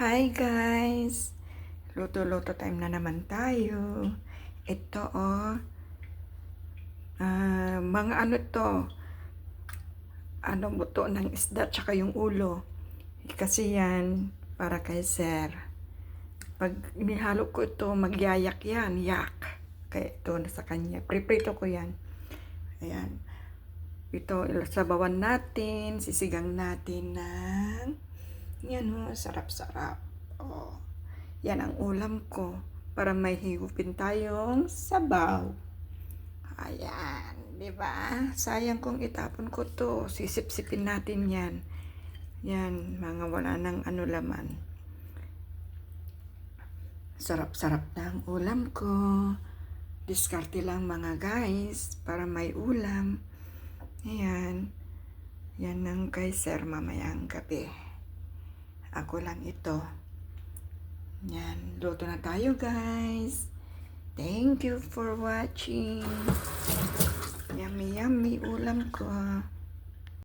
Hi guys! Luto-luto time na naman tayo. Ito oh. Ah, mga ano to? Ano buto ng isda tsaka yung ulo. Kasi yan para kay sir. Pag inihalo ko ito, magyayak yan. Yak. Kaya ito na sa kanya. Priprito ko yan. Ayan. Ito, sabawan natin. Sisigang natin ng yan oh, sarap-sarap. Oh. Yan ang ulam ko para may higupin tayong sabaw. Ayan, 'di ba? Sayang kung itapon ko 'to. Sisip-sipin natin 'yan. Yan, mga wala nang ano laman. Sarap-sarap na ang ulam ko. Diskarte lang mga guys para may ulam. Ayan. Yan ang kay sir mamayang gabi. Ako lang ito. Yan, luto na tayo guys. Thank you for watching. Yummy, yummy ulam ko.